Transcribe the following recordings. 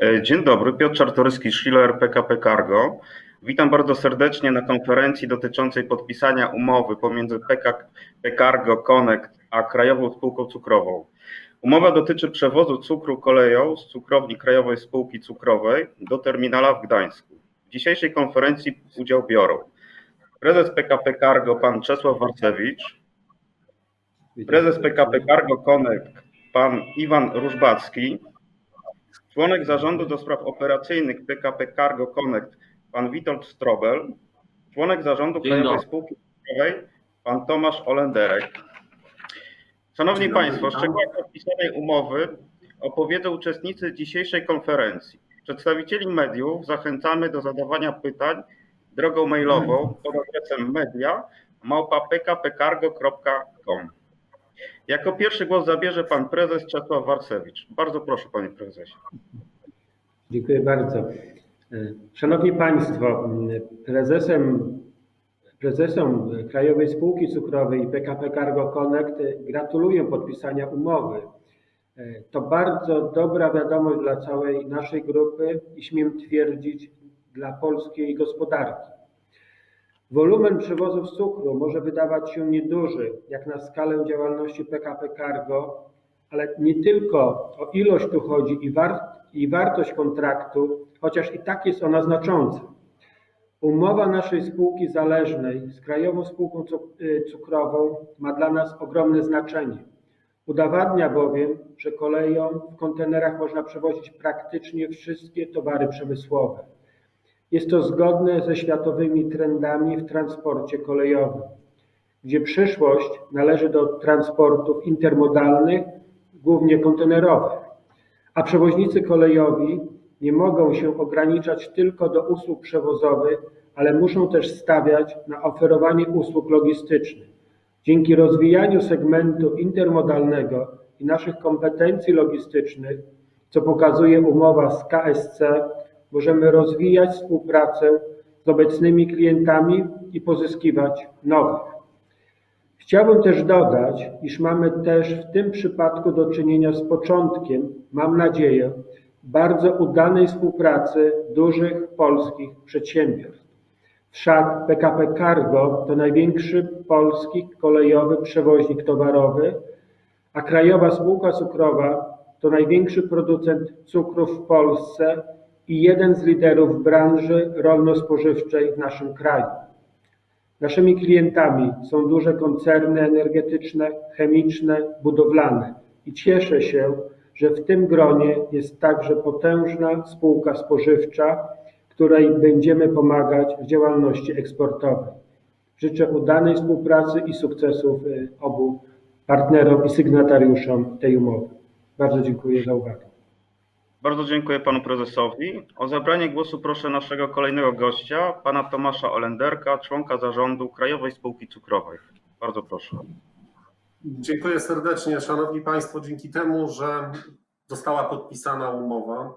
E, Dzień dobry, Piotr Czartoryski, Schiller PKP Cargo. Witam bardzo serdecznie na konferencji dotyczącej podpisania umowy pomiędzy PKP Cargo Connect a Krajową Spółką Cukrową. Umowa dotyczy przewozu cukru koleją z cukrowni Krajowej Spółki Cukrowej do terminala w Gdańsku. W dzisiejszej konferencji udział biorą prezes PKP Cargo pan Czesław Warcewicz, prezes PKP Cargo Connect pan Iwan Różbacki, członek zarządu do spraw operacyjnych PKP Cargo Connect pan Witold Strobel, członek zarządu Krajowej. Spółki Cukrowej pan Tomasz Olenderek. Szanowni Państwo, szczegółach podpisanej umowy opowiedzą uczestnicy dzisiejszej konferencji. Przedstawicieli mediów zachęcamy do zadawania pytań drogą mailową pod adresem media małpa.pkpcargo.com. Jako pierwszy głos zabierze pan prezes Czesław Warsewicz. Bardzo proszę panie prezesie. Dziękuję bardzo. E, Szanowni Państwo, prezesem, prezesom Krajowej Spółki Cukrowej PKP Cargo Connect gratuluję podpisania umowy. E, To bardzo dobra wiadomość dla całej naszej grupy i śmiem twierdzić dla polskiej gospodarki. Wolumen przewozów cukru może wydawać się nieduży, jak na skalę działalności PKP Cargo, ale nie tylko o ilość tu chodzi i, war, i wartość kontraktu, chociaż i tak jest ona znacząca. Umowa naszej spółki zależnej z Krajową Spółką y, Cukrową ma dla nas ogromne znaczenie. Udowadnia bowiem, że koleją w kontenerach można przewozić praktycznie wszystkie towary przemysłowe. Jest to zgodne ze światowymi trendami w transporcie kolejowym, gdzie przyszłość należy do transportów intermodalnych, głównie kontenerowych, a przewoźnicy kolejowi nie mogą się ograniczać tylko do usług przewozowych, ale muszą też stawiać na oferowanie usług logistycznych. Dzięki rozwijaniu segmentu intermodalnego i naszych kompetencji logistycznych, co pokazuje umowa z KSC, możemy rozwijać współpracę z obecnymi klientami i pozyskiwać nowych. Chciałbym też dodać, iż mamy też w tym przypadku do czynienia z początkiem, mam nadzieję, bardzo udanej współpracy dużych polskich przedsiębiorstw. Wszak PKP Cargo to największy polski kolejowy przewoźnik towarowy, a Krajowa Spółka Cukrowa to największy producent cukrów w Polsce i jeden z liderów branży rolno-spożywczej w naszym kraju. Naszymi klientami są duże koncerny energetyczne, chemiczne, budowlane i cieszę się, że w tym gronie jest także potężna spółka spożywcza, której będziemy pomagać w działalności eksportowej. Życzę udanej współpracy i sukcesów y, obu partnerom i sygnatariuszom tej umowy. Bardzo dziękuję za uwagę. Bardzo dziękuję panu prezesowi. O zabranie głosu proszę naszego kolejnego gościa, pana Tomasza Olenderka, członka zarządu Krajowej Spółki Cukrowej. Bardzo proszę. Dziękuję serdecznie, Szanowni Państwo. Dzięki temu, że została podpisana umowa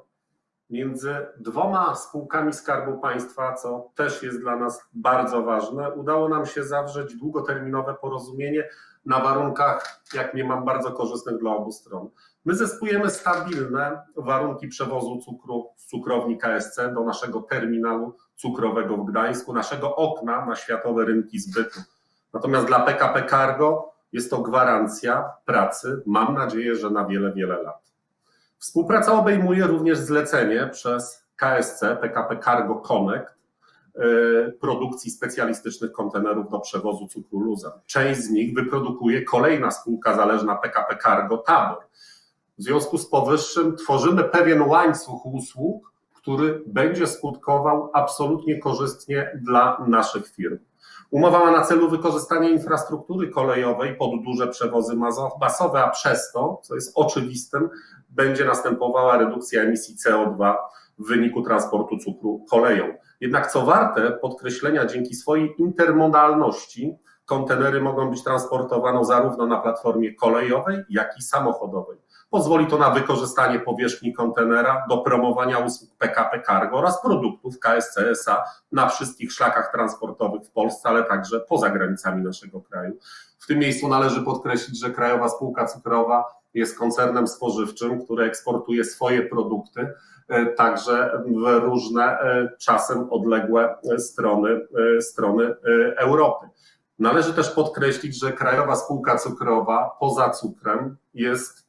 między dwoma spółkami Skarbu Państwa, co też jest dla nas bardzo ważne, udało nam się zawrzeć długoterminowe porozumienie na warunkach, jak nie mam, bardzo korzystnych dla obu stron. My zyskujemy stabilne warunki przewozu cukru z cukrowni KSC do naszego terminalu cukrowego w Gdańsku, naszego okna na światowe rynki zbytu. Natomiast dla PKP Cargo jest to gwarancja pracy, mam nadzieję, że na wiele, wiele lat. Współpraca obejmuje również zlecenie przez KSC, PKP Cargo Connect, y, produkcji specjalistycznych kontenerów do przewozu cukru luzem. Część z nich wyprodukuje kolejna spółka zależna PKP Cargo Tabor. W związku z powyższym tworzymy pewien łańcuch usług, który będzie skutkował absolutnie korzystnie dla naszych firm. Umowa ma na celu wykorzystanie infrastruktury kolejowej pod duże przewozy masowe, a przez to, co jest oczywistym, będzie następowała redukcja emisji CO2 w wyniku transportu cukru koleją. Jednak co warte podkreślenia, dzięki swojej intermodalności kontenery mogą być transportowane zarówno na platformie kolejowej, jak i samochodowej. Pozwoli to na wykorzystanie powierzchni kontenera do promowania usług PKP Cargo oraz produktów KSC SA na wszystkich szlakach transportowych w Polsce, ale także poza granicami naszego kraju. W tym miejscu należy podkreślić, że Krajowa Spółka Cukrowa jest koncernem spożywczym, który eksportuje swoje produkty e, także w różne, e, czasem odległe e, strony, strony Europy. Należy też podkreślić, że Krajowa Spółka Cukrowa poza cukrem jest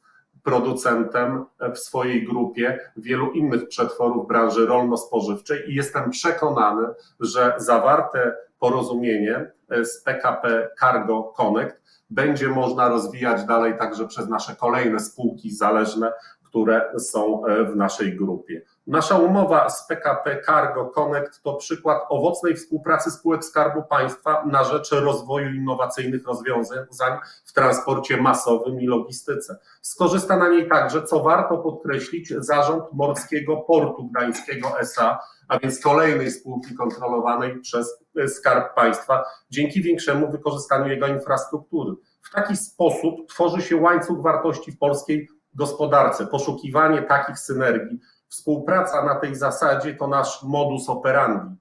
producentem w swojej grupie wielu innych przetworów branży rolno-spożywczej i jestem przekonany, że zawarte porozumienie z PKP Cargo Connect będzie można rozwijać dalej także przez nasze kolejne spółki zależne, które są e, w naszej grupie. Nasza umowa z PKP Cargo Connect to przykład owocnej współpracy spółek Skarbu Państwa na rzecz rozwoju innowacyjnych rozwiązań w transporcie masowym i logistyce. Skorzysta na niej także, co warto podkreślić, zarząd Morskiego Portu Gdańskiego SA, a więc kolejnej spółki kontrolowanej przez e, Skarb Państwa, dzięki większemu wykorzystaniu jego infrastruktury. W taki sposób tworzy się łańcuch wartości w polskiej gospodarce, poszukiwanie takich synergii. Współpraca na tej zasadzie to nasz modus operandi,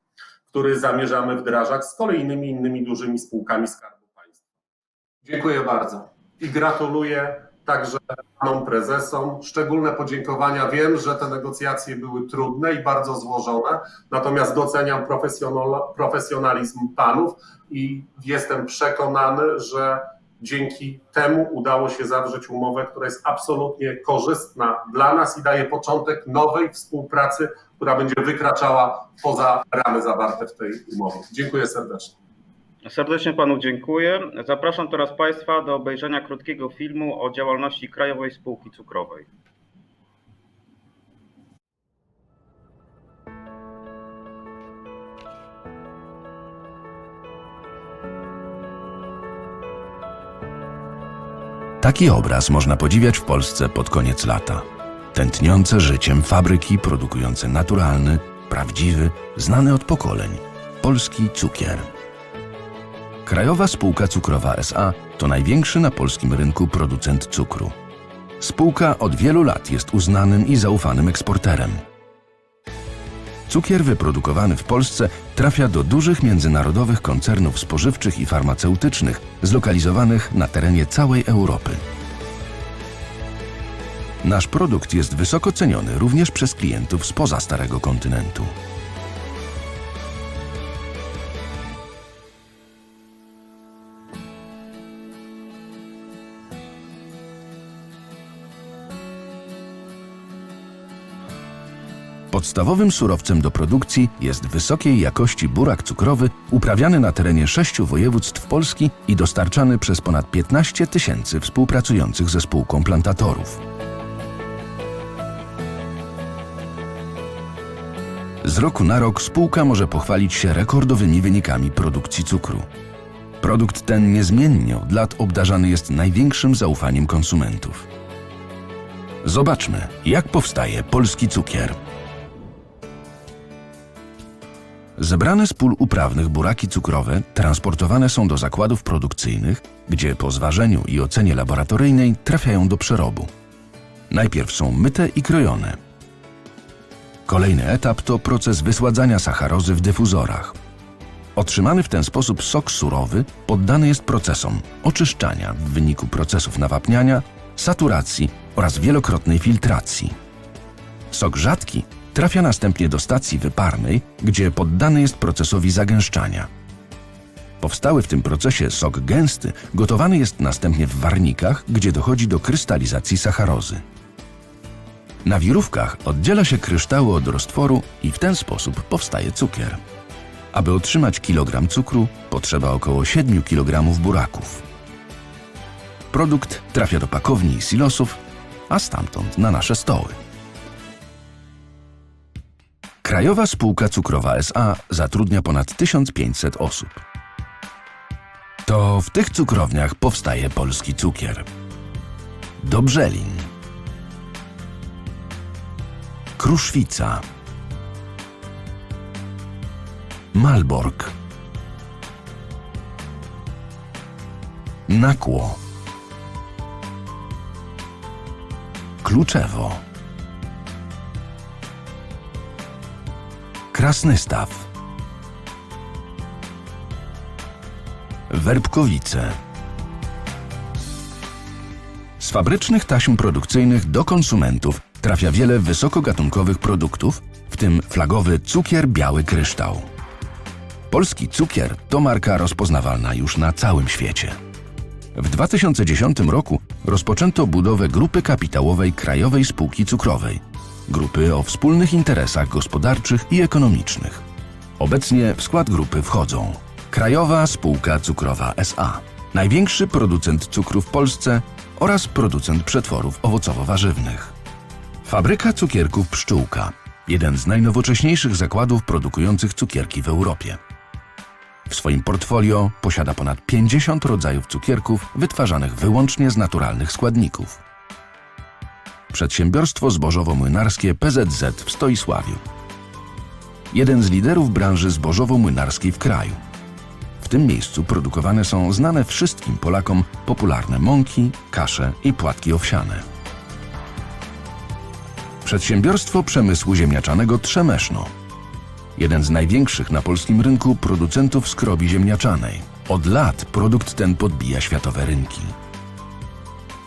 który zamierzamy wdrażać z kolejnymi innymi dużymi spółkami Skarbu Państwa. Dziękuję bardzo i gratuluję także panom prezesom. Szczególne podziękowania. Wiem, że te negocjacje były trudne i bardzo złożone, natomiast doceniam profesjonal- profesjonalizm panów i jestem przekonany, że dzięki temu udało się zawrzeć umowę, która jest absolutnie korzystna dla nas i daje początek nowej współpracy, która będzie wykraczała poza ramy zawarte w tej umowie. Dziękuję serdecznie. Serdecznie panu dziękuję. Zapraszam teraz państwa do obejrzenia krótkiego filmu o działalności Krajowej Spółki Cukrowej. Taki obraz można podziwiać w Polsce pod koniec lata. Tętniące życiem fabryki produkujące naturalny, prawdziwy, znany od pokoleń polski cukier. Krajowa Spółka Cukrowa SA to największy na polskim rynku producent cukru. Spółka od wielu lat jest uznanym i zaufanym eksporterem. Cukier wyprodukowany w Polsce trafia do dużych międzynarodowych koncernów spożywczych i farmaceutycznych zlokalizowanych na terenie całej Europy. Nasz produkt jest wysoko ceniony również przez klientów spoza Starego Kontynentu. Podstawowym surowcem do produkcji jest wysokiej jakości burak cukrowy uprawiany na terenie sześciu województw Polski i dostarczany przez ponad 15 tysięcy współpracujących ze spółką plantatorów. Z roku na rok spółka może pochwalić się rekordowymi wynikami produkcji cukru. Produkt ten niezmiennie od lat obdarzany jest największym zaufaniem konsumentów. Zobaczmy, jak powstaje polski cukier. Zebrane z pól uprawnych buraki cukrowe transportowane są do zakładów produkcyjnych, gdzie po zważeniu i ocenie laboratoryjnej trafiają do przerobu. Najpierw są myte i krojone. Kolejny etap to proces wysładzania sacharozy w dyfuzorach. Otrzymany w ten sposób sok surowy poddany jest procesom oczyszczania w wyniku procesów nawapniania, saturacji oraz wielokrotnej filtracji. Sok rzadki trafia następnie do stacji wyparnej, gdzie poddany jest procesowi zagęszczania. Powstały w tym procesie sok gęsty gotowany jest następnie w warnikach, gdzie dochodzi do krystalizacji sacharozy. Na wirówkach oddziela się kryształy od roztworu i w ten sposób powstaje cukier. Aby otrzymać kilogram cukru, potrzeba około 7 kg buraków. Produkt trafia do pakowni i silosów, a stamtąd na nasze stoły. Krajowa Spółka Cukrowa SA zatrudnia ponad 1500 osób. To w tych cukrowniach powstaje polski cukier. Dobrzelin, Kruszwica, Malbork, Nakło, Kluczewo. Krasnystaw, Werbkowice, fabrycznych taśm produkcyjnych do konsumentów trafia wiele wysokogatunkowych produktów, w tym flagowy cukier biały kryształ. Polski cukier to marka rozpoznawalna już na całym świecie. W 2010 roku rozpoczęto budowę grupy kapitałowej Krajowej Spółki Cukrowej, grupy o wspólnych interesach gospodarczych i ekonomicznych. Obecnie w skład grupy wchodzą Krajowa Spółka Cukrowa SA, największy producent cukru w Polsce oraz producent przetworów owocowo-warzywnych. Fabryka cukierków Pszczółka, jeden z najnowocześniejszych zakładów produkujących cukierki w Europie. W swoim portfolio posiada ponad 50 rodzajów cukierków wytwarzanych wyłącznie z naturalnych składników. Przedsiębiorstwo zbożowo-młynarskie PZZ w Stoisławiu. Jeden z liderów branży zbożowo-młynarskiej w kraju. W tym miejscu produkowane są znane wszystkim Polakom popularne mąki, kasze i płatki owsiane. Przedsiębiorstwo przemysłu ziemniaczanego Trzemeszno jeden z największych na polskim rynku producentów skrobi ziemniaczanej. Od lat produkt ten podbija światowe rynki.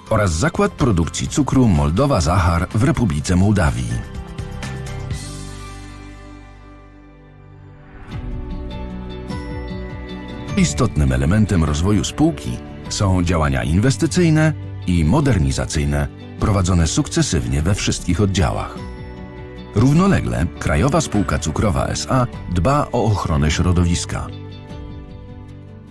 Oraz zakład produkcji cukru Moldowa Zachar w Republice Mołdawii. Istotnym elementem rozwoju spółki są działania inwestycyjne i modernizacyjne prowadzone sukcesywnie we wszystkich oddziałach. Równolegle Krajowa Spółka Cukrowa SA dba o ochronę środowiska.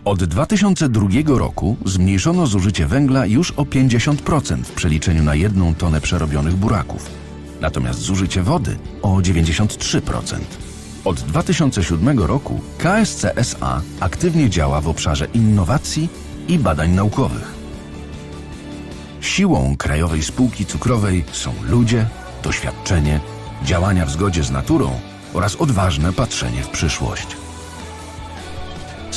Od 2002 roku zmniejszono zużycie węgla już o 50% w przeliczeniu na jedną tonę przerobionych buraków, natomiast zużycie wody o 93%. Od 2007 roku KSC SA aktywnie działa w obszarze innowacji i badań naukowych. Siłą Krajowej Spółki Cukrowej są ludzie, doświadczenie, działania w zgodzie z naturą oraz odważne patrzenie w przyszłość.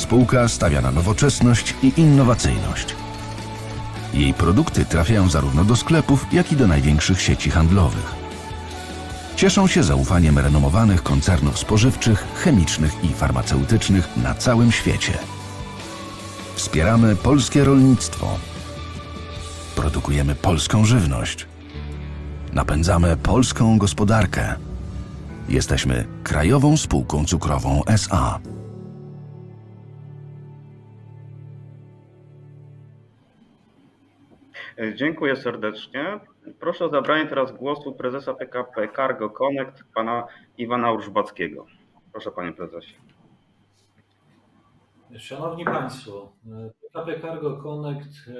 Spółka stawia na nowoczesność i innowacyjność. Jej produkty trafiają zarówno do sklepów, jak i do największych sieci handlowych. Cieszą się zaufaniem renomowanych koncernów spożywczych, chemicznych i farmaceutycznych na całym świecie. Wspieramy polskie rolnictwo. Produkujemy polską żywność. Napędzamy polską gospodarkę. Jesteśmy Krajową Spółką Cukrową SA. Dziękuję serdecznie. Proszę o zabranie teraz głosu prezesa PKP Cargo Connect, pana Iwana Urzbackiego. Proszę panie prezesie. Szanowni Państwo, PKP Cargo Connect e,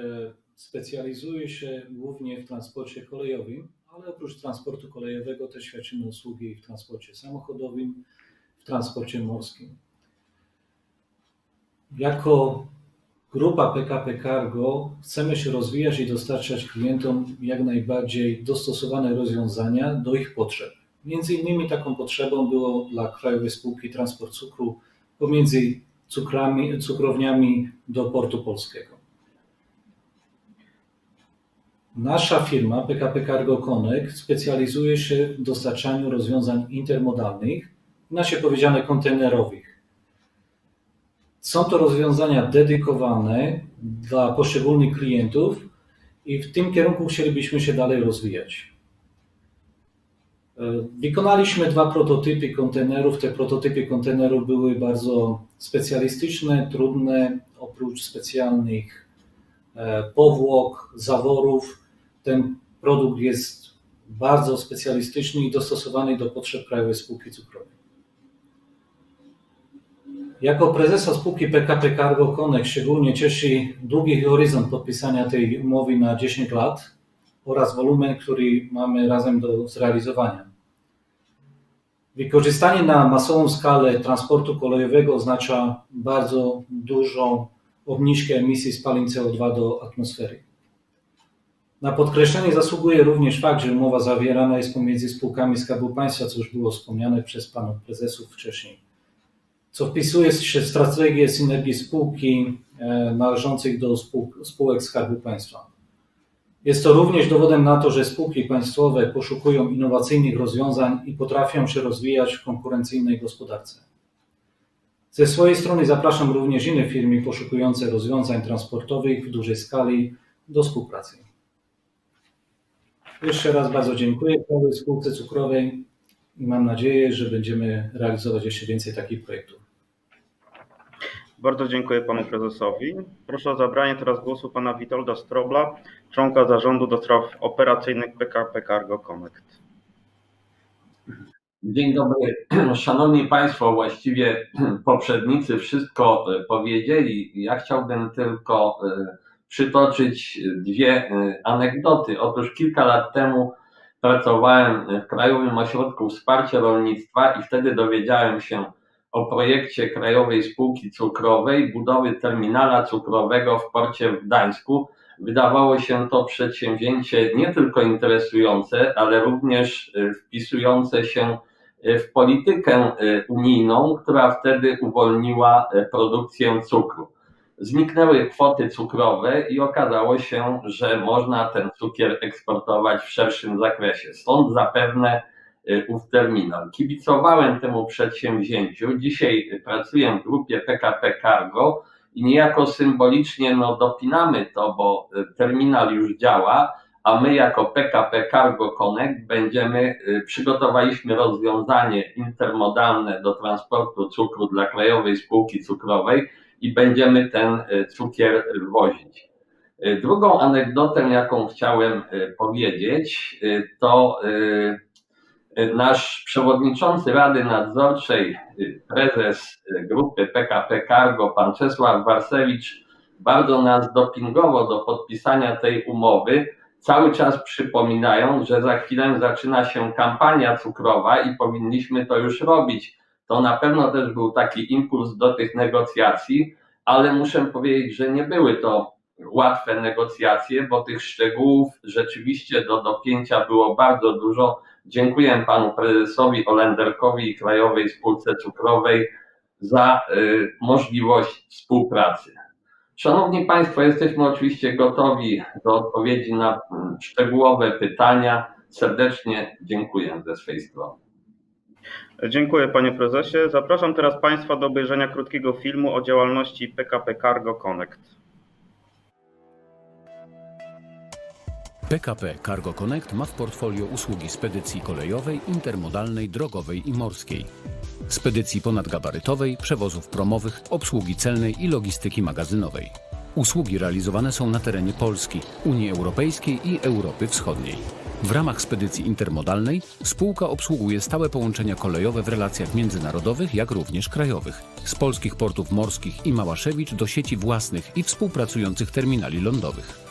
specjalizuje się głównie w transporcie kolejowym, ale oprócz transportu kolejowego też świadczymy usługi w transporcie samochodowym, w transporcie morskim. Jako grupa PKP Cargo chcemy się rozwijać i dostarczać klientom jak najbardziej dostosowane rozwiązania do ich potrzeb. Między innymi taką potrzebą było dla Krajowej Spółki Transport Cukru pomiędzy cukrami, cukrowniami do portu polskiego. Nasza firma PKP Cargo Connect specjalizuje się w dostarczaniu rozwiązań intermodalnych, inaczej powiedziane kontenerowych. Są to rozwiązania dedykowane dla poszczególnych klientów i w tym kierunku chcielibyśmy się dalej rozwijać. Wykonaliśmy dwa prototypy kontenerów. Te prototypy kontenerów były bardzo specjalistyczne, trudne. Oprócz specjalnych e, powłok, zaworów, ten produkt jest bardzo specjalistyczny i dostosowany do potrzeb Krajowej Spółki Cukrowej. Jako prezesa spółki PKP Cargo Connect szczególnie cieszy długi horyzont podpisania tej umowy na 10 lat oraz wolumen, który mamy razem do zrealizowania. Wykorzystanie na masową skalę transportu kolejowego oznacza bardzo dużą obniżkę emisji spalin CO2 do atmosfery. Na podkreślenie zasługuje również fakt, że umowa zawierana jest pomiędzy spółkami Skarbu Państwa, co już było wspomniane przez panów prezesów wcześniej, co wpisuje się w strategię synergii spółki e, należących do spół- spółek Skarbu Państwa. Jest to również dowodem na to, że spółki państwowe poszukują innowacyjnych rozwiązań i potrafią się rozwijać w konkurencyjnej gospodarce. Ze swojej strony zapraszam również inne firmy poszukujące rozwiązań transportowych w dużej skali do współpracy. Jeszcze raz bardzo dziękuję Krajowej Spółce Cukrowej i mam nadzieję, że będziemy realizować jeszcze więcej takich projektów. Bardzo dziękuję panu prezesowi. Proszę o zabranie teraz głosu pana Witolda Strobla, członka zarządu do spraw operacyjnych PKP Cargo Connect. Dzień dobry. Szanowni Państwo, właściwie poprzednicy wszystko e, powiedzieli. Ja chciałbym tylko e, przytoczyć dwie e, anegdoty. Otóż kilka lat temu pracowałem w Krajowym Ośrodku Wsparcia Rolnictwa i wtedy dowiedziałem się o projekcie Krajowej Spółki Cukrowej budowy terminala cukrowego w porcie w Gdańsku. Wydawało się to przedsięwzięcie nie tylko interesujące, ale również e, wpisujące się w politykę e, unijną, która wtedy uwolniła produkcję cukru. Zniknęły kwoty cukrowe i okazało się, że można ten cukier eksportować w szerszym zakresie. Stąd zapewne ów terminal. Kibicowałem temu przedsięwzięciu. Dzisiaj pracuję w grupie PKP Cargo i niejako symbolicznie no, dopinamy to, bo e, terminal już działa, a my jako PKP Cargo Connect będziemy, y, przygotowaliśmy rozwiązanie intermodalne do transportu cukru dla Krajowej Spółki Cukrowej i będziemy ten y, cukier wozić. Y, Drugą anegdotę, jaką chciałem y, powiedzieć, y, to y, y, nasz przewodniczący Rady Nadzorczej, y, prezes y, grupy PKP Cargo, pan Czesław Warsewicz, bardzo nas dopingował do podpisania tej umowy cały czas przypominają, że za chwilę zaczyna się kampania cukrowa i powinniśmy to już robić. To na pewno też był taki impuls do tych negocjacji, ale muszę powiedzieć, że nie były to łatwe negocjacje, bo tych szczegółów rzeczywiście do dopięcia było bardzo dużo. Dziękuję panu prezesowi Olenderkowi i Krajowej Spółce Cukrowej za y, możliwość współpracy. Szanowni Państwo, jesteśmy oczywiście gotowi do odpowiedzi na mm, szczegółowe pytania. Serdecznie dziękuję ze swej strony. Dziękuję panie prezesie. Zapraszam teraz państwa do obejrzenia krótkiego filmu o działalności PKP Cargo Connect. PKP Cargo Connect ma w portfolio usługi spedycji kolejowej, intermodalnej, drogowej i morskiej. Spedycji ponadgabarytowej, przewozów promowych, obsługi celnej i logistyki magazynowej. Usługi realizowane są na terenie Polski, Unii Europejskiej i Europy Wschodniej. W ramach spedycji intermodalnej spółka obsługuje stałe połączenia kolejowe w relacjach międzynarodowych, jak również krajowych, z polskich portów morskich i Małaszewicz do sieci własnych i współpracujących terminali lądowych.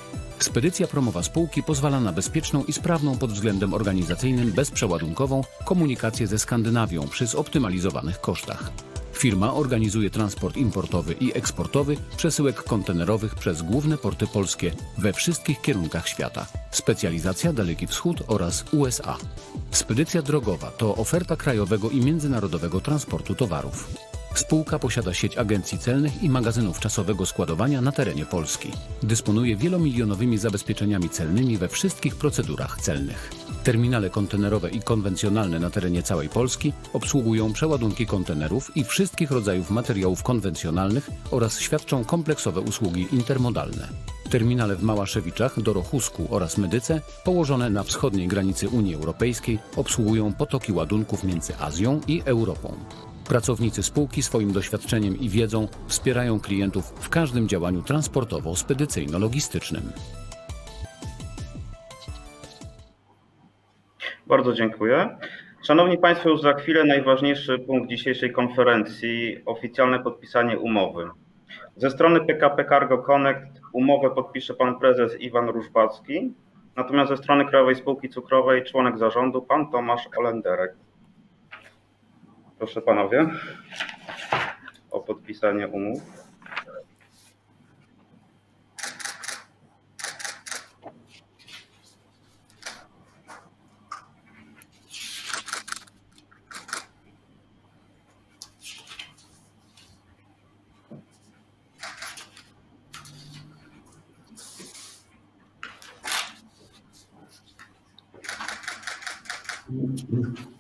Spedycja promowa spółki pozwala na bezpieczną i sprawną pod względem organizacyjnym bezprzeładunkową komunikację ze Skandynawią przy zoptymalizowanych kosztach. Firma organizuje transport importowy i eksportowy przesyłek kontenerowych przez główne porty polskie we wszystkich kierunkach świata. Specjalizacja Daleki Wschód oraz USA. Spedycja drogowa to oferta krajowego i międzynarodowego transportu towarów. Spółka posiada sieć agencji celnych i magazynów czasowego składowania na terenie Polski. Dysponuje wielomilionowymi zabezpieczeniami celnymi we wszystkich procedurach celnych. Terminale kontenerowe i konwencjonalne na terenie całej Polski obsługują przeładunki kontenerów i wszystkich rodzajów materiałów konwencjonalnych oraz świadczą kompleksowe usługi intermodalne. Terminale w Małaszewiczach, Dorochusku oraz Medyce, położone na wschodniej granicy Unii Europejskiej, obsługują potoki ładunków między Azją i Europą. Pracownicy spółki swoim doświadczeniem i wiedzą wspierają klientów w każdym działaniu transportowo-spedycyjno-logistycznym. Bardzo dziękuję. Szanowni Państwo, już za chwilę najważniejszy punkt dzisiejszej konferencji oficjalne podpisanie umowy. Ze strony PKP Cargo Connect umowę podpisze pan prezes Iwan Różbacki, natomiast ze strony Krajowej Spółki Cukrowej członek zarządu pan Tomasz Olenderek. Proszę panowie o podpisanie umów. Thank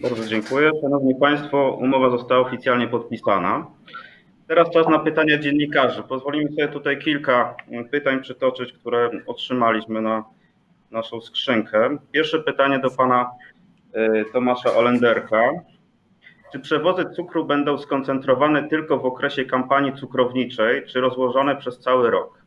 Bardzo dziękuję. Szanowni Państwo, umowa została oficjalnie podpisana. Teraz czas na pytania dziennikarzy. Pozwolimy sobie tutaj kilka mm, pytań przytoczyć, które otrzymaliśmy na naszą skrzynkę. Pierwsze pytanie do pana y, Tomasza Olenderka. Czy przewozy cukru będą skoncentrowane tylko w okresie kampanii cukrowniczej, czy rozłożone przez cały rok?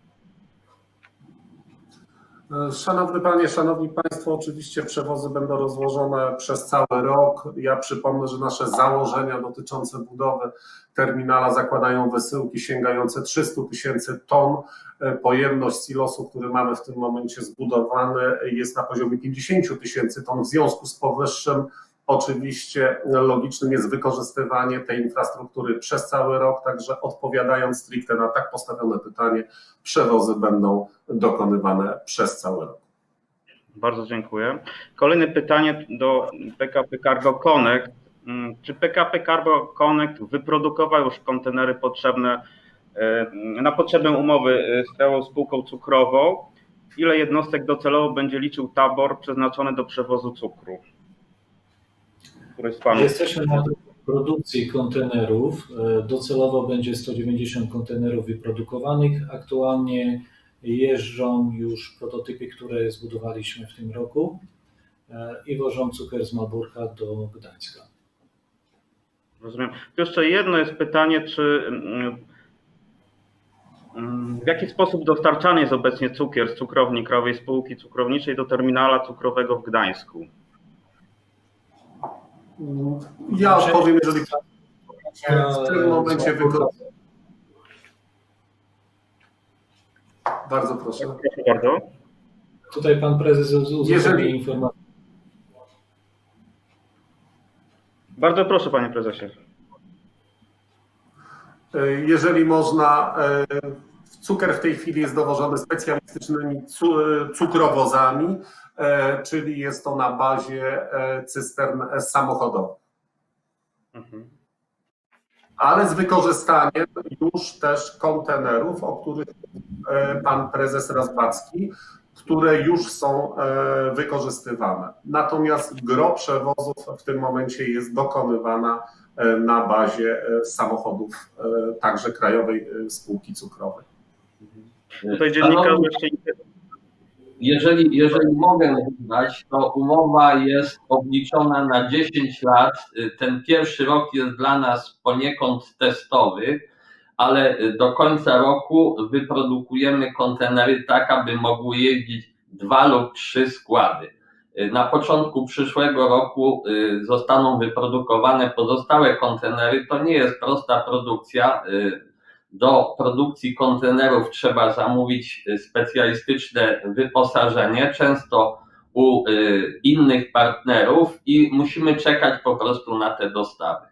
Szanowny Panie, Szanowni Państwo, oczywiście przewozy będą rozłożone przez cały rok. Ja przypomnę, że nasze założenia dotyczące budowy terminala zakładają wysyłki sięgające 300 tysięcy ton. Pojemność silosu, który mamy w tym momencie zbudowany, jest na poziomie 50 tysięcy ton. W związku z powyższym, oczywiście logicznym jest wykorzystywanie tej infrastruktury przez cały rok. Także odpowiadając stricte na tak postawione pytanie, przewozy będą dokonywane przez cały rok. Bardzo dziękuję. Kolejne pytanie do PKP Cargo Connect. Mm, Czy PKP Cargo Connect wyprodukował już kontenery potrzebne e, na potrzebę umowy e, z Krajową Spółką Cukrową? Ile jednostek docelowo będzie liczył tabor przeznaczony do przewozu cukru? Z Panów? Jesteśmy na produkcji kontenerów. E, Docelowo będzie 190 kontenerów wyprodukowanych. Aktualnie jeżdżą już prototypy, które zbudowaliśmy w tym roku e, i wożą cukier z Malborka do Gdańska. Rozumiem. Jeszcze jedno jest pytanie, czy mm, mm, w jaki sposób dostarczany jest obecnie cukier z cukrowni Krajowej Spółki Cukrowniczej do terminala cukrowego w Gdańsku? Ja odpowiem, jeżeli w tym momencie wykorzystam. Bardzo proszę. Proszę bardzo. Tutaj pan prezes uzupełni Jeżeli- informację. Bardzo proszę, panie prezesie. Jeżeli można, e, cukier w tej chwili jest dowożony specjalistycznymi cu- cukrowozami, e, czyli jest to na bazie e, cystern samochodowych. Mhm. ale z wykorzystaniem już też kontenerów, o których e, pan prezes Razbacki, które już są e, wykorzystywane. Natomiast gro przewozów w tym momencie jest dokonywana e, na bazie e, samochodów e, także Krajowej e, Spółki Cukrowej. Tutaj jeszcze Jeżeli, jeżeli mogę dodać, to umowa jest obliczona na 10 lat. Ten pierwszy rok jest dla nas poniekąd testowy, ale do końca roku wyprodukujemy kontenery tak, aby mogły jeździć dwa lub trzy składy. Na początku przyszłego roku y, zostaną wyprodukowane pozostałe kontenery. To nie jest prosta produkcja. Do produkcji kontenerów trzeba zamówić y, specjalistyczne wyposażenie, często u y, innych partnerów i musimy czekać po prostu na te dostawy.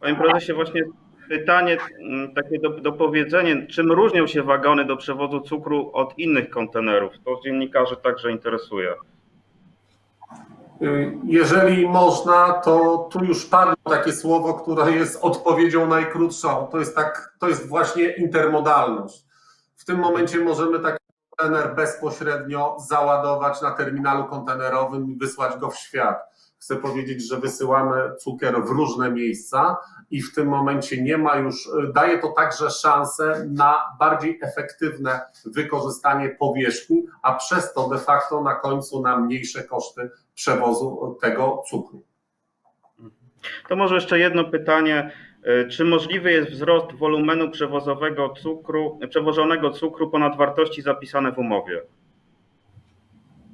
Panie prezesie, właśnie pytanie, mm, takie do, dopowiedzenie, czym różnią się wagony do przewozu cukru od innych kontenerów? To dziennikarzy także interesuje. Jeżeli można, to tu już padło takie słowo, które jest odpowiedzią najkrótszą. To jest, tak, to jest właśnie intermodalność. W tym momencie możemy taki kontener bezpośrednio załadować na terminalu kontenerowym i wysłać go w świat. Chcę powiedzieć, że wysyłamy cukier w różne miejsca i w tym momencie nie ma już, daje to także szansę na bardziej efektywne wykorzystanie powierzchni, a przez to de facto na końcu na mniejsze koszty przewozu tego cukru. To może jeszcze jedno pytanie. Y, Czy możliwy jest wzrost wolumenu przewozowego cukru, przewożonego cukru ponad wartości zapisane w umowie?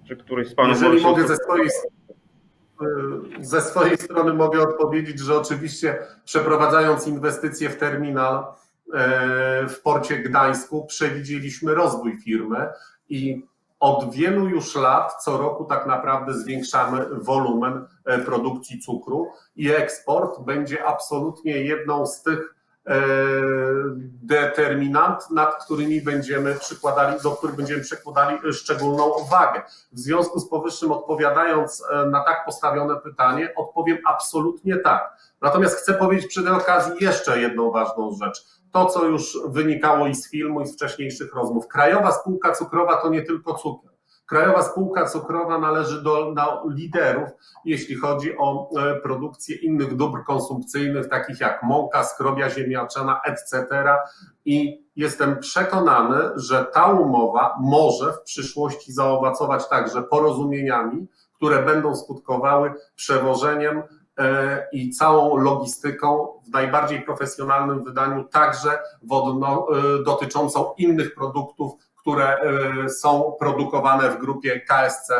Czy któryś z panów Jeżeli mogę ze swojej, ze swojej strony mogę odpowiedzieć, że oczywiście przeprowadzając inwestycje w terminal e, w porcie Gdańsku przewidzieliśmy rozwój firmy i od wielu już lat co roku tak naprawdę zwiększamy wolumen e, produkcji cukru i eksport będzie absolutnie jedną z tych determinant, nad którymi będziemy przykładali, do których będziemy przykładali szczególną uwagę. W związku z powyższym, odpowiadając e, na tak postawione pytanie, odpowiem absolutnie tak. Natomiast chcę powiedzieć przy tej okazji jeszcze jedną ważną rzecz. To, co już wynikało i z filmu, i z wcześniejszych rozmów. Krajowa Spółka Cukrowa to nie tylko cukier. Krajowa Spółka Cukrowa należy do, liderów, jeśli chodzi o e, produkcję innych dóbr konsumpcyjnych, takich jak mąka, skrobia ziemniaczana, etc. I jestem przekonany, że ta umowa może w przyszłości zaowocować także porozumieniami, które będą skutkowały przewożeniem e, i całą logistyką w najbardziej profesjonalnym wydaniu, także wodno, e, dotyczącą innych produktów, które e, są produkowane w grupie KSC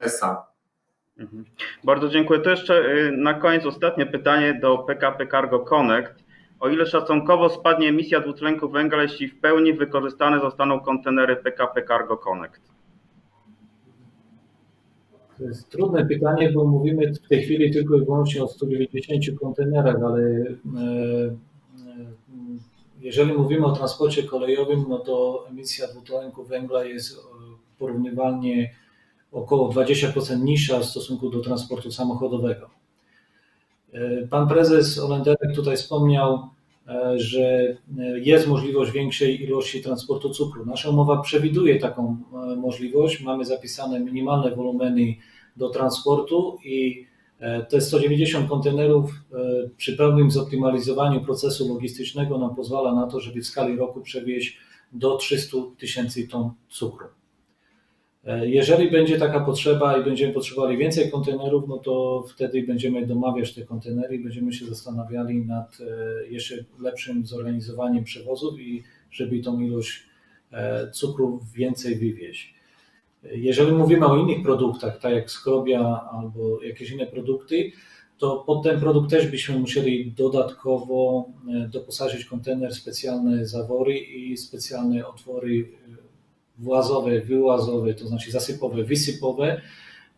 SA. Mhm. Bardzo dziękuję. To jeszcze y, na koniec ostatnie pytanie do PKP Cargo Connect. O ile szacunkowo spadnie emisja dwutlenku węgla, jeśli w pełni wykorzystane zostaną kontenery PKP Cargo Connect? To jest trudne pytanie, bo mówimy w tej chwili tylko i wyłącznie o 190 kontenerach, ale e, e, jeżeli mówimy o transporcie kolejowym, no to emisja dwutlenku węgla jest e, porównywalnie około 20% niższa w stosunku do transportu samochodowego. E, Pan prezes Olenderek tutaj wspomniał, e, że jest możliwość większej ilości transportu cukru. Nasza umowa przewiduje taką możliwość. Mamy zapisane minimalne wolumeny do transportu i te 190 kontenerów e, przy pełnym zoptymalizowaniu procesu logistycznego nam pozwala na to, żeby w skali roku przewieźć do 300 tysięcy ton cukru. E, Jeżeli będzie taka potrzeba i będziemy potrzebowali więcej kontenerów, no to wtedy będziemy domawiać te kontenery i będziemy się zastanawiali nad e, jeszcze lepszym zorganizowaniem przewozów i żeby tą ilość e, cukru więcej wywieźć. Jeżeli mówimy o innych produktach, tak jak skrobia albo jakieś inne produkty, to pod ten produkt też byśmy musieli dodatkowo e, doposażyć kontener, specjalne zawory i specjalne otwory e, włazowe, wyłazowe, to znaczy zasypowe, wysypowe.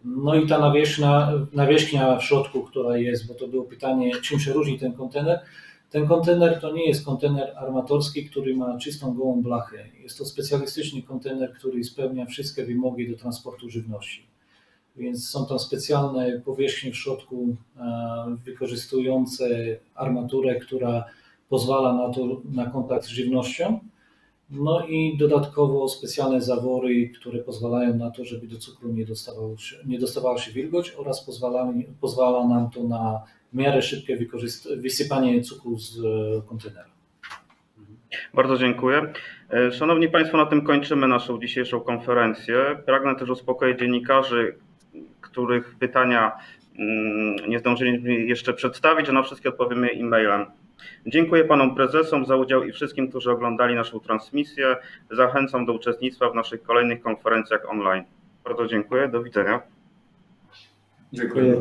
No i ta nawierzchnia, nawierzchnia w środku, która jest, bo to było pytanie, czym się różni ten kontener. Ten kontener to nie jest kontener armatorski, który ma czystą gołą blachę. Jest to specjalistyczny kontener, który spełnia wszystkie wymogi do transportu żywności. Więc są tam specjalne powierzchnie w środku e, wykorzystujące armaturę, która pozwala na to na kontakt z żywnością. No i dodatkowo specjalne zawory, które pozwalają na to, żeby do cukru nie, się, nie dostawała się wilgoć oraz pozwala, pozwala nam to na w miarę szybkie wysypanie cukru z e, kontenera. Bardzo dziękuję. E, Szanowni Państwo, na tym kończymy naszą dzisiejszą konferencję. Pragnę też uspokoić dziennikarzy, których pytania mm, nie zdążyliśmy jeszcze przedstawić, że na wszystkie odpowiemy e-mailem. Dziękuję panom prezesom za udział i wszystkim, którzy oglądali naszą transmisję. Zachęcam do uczestnictwa w naszych kolejnych konferencjach online. Bardzo dziękuję. Do widzenia. Dziękuję.